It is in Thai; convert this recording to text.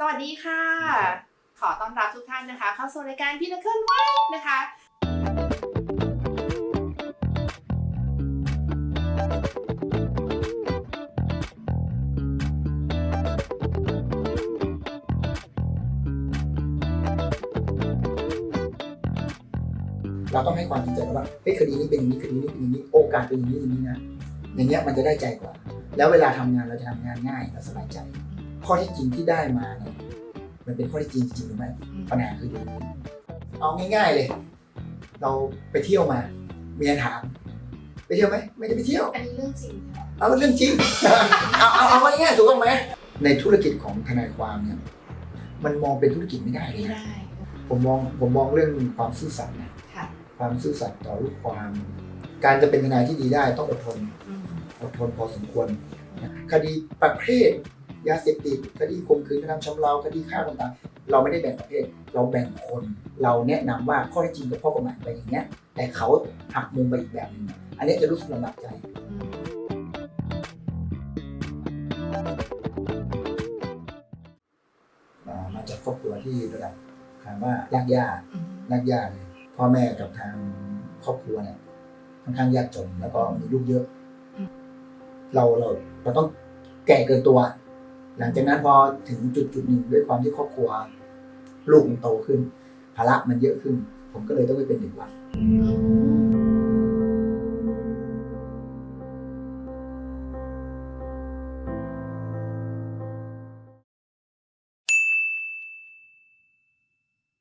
สวัสดีค่ะ ขอต้อนรับทุกท่านนะคะ เข้าสู่รายการพี่นักเคลื่อนไหวนะคะ เราต้องให้ความจริงใจว่าเฮ้ยคดีนี้เป็นอย่างนี้คดีนี้เป็นอย่างนี้โอกาสเป็นอย่างนี้อย่างนี้นะอย่างเงี้ยมันจะได้ใจกว่า แล้วเวลาทำงานเราจะทำงานง่ายและสบายใจ ข้อที่จริงที่ได้มาเนี่ยมันเป็นข้อที่จริงจริงหรือไม่ปัญหาคืออยู่ตรงนี้เอาง่ายๆเลย เราไปเที่ยวมาเมียถาม ไปเที่ยวไหมไม่ได้ไปเที่ยวอันนี้เรื่องจริงค่ะเอาเรื่องจริงเอาเอาเอาง่ายๆถูกต้องไหมในธุรกิจของทนายความเนี่ยมันมองเป็นธุรกิจไม่ได้เลไม่ยนะได้ผมมองผมมองเรื่องความซื่อสัตย์นะค่ะความซื่อสัตย์ต่อลูกความ การจะเป็นทนายที่ดีได้ต้องอดทนอืมอดทนพอสมควรนะคดีประเภท ยาเสพติดคดีข่มขืนกระทำชำเราคดีฆ่าคนตายเราไม่ได้แบ่งประเภท เราแบ่งคน เราแนะนำว่าข้อเท็จจริงกับข้อกฎหมายเป็นอย่างเงี้ย แต่เขาหักมุมไปอีกแบบหนึงอันนี้จะรู้สึกลำบากใจอืมอ่ามาจากครอบครัวที่ระดับถามว่ารากหญ้าอืมรากหญ้าเลยพ่อแม่กับทางครอบครัวเนี่ยค่อนข้างยากจนแล้วก็มีลูกเยอะ เราเราเราต้องแก่เกินตัว หลังจากนั้นพอถึงจุดจุดหนึ่งด้วยความที่ครอบครัว ลูกมันโตขึ้น ภาระมันเยอะขึ้น ผมก็เลยต้องไปเป็นเด็กวัด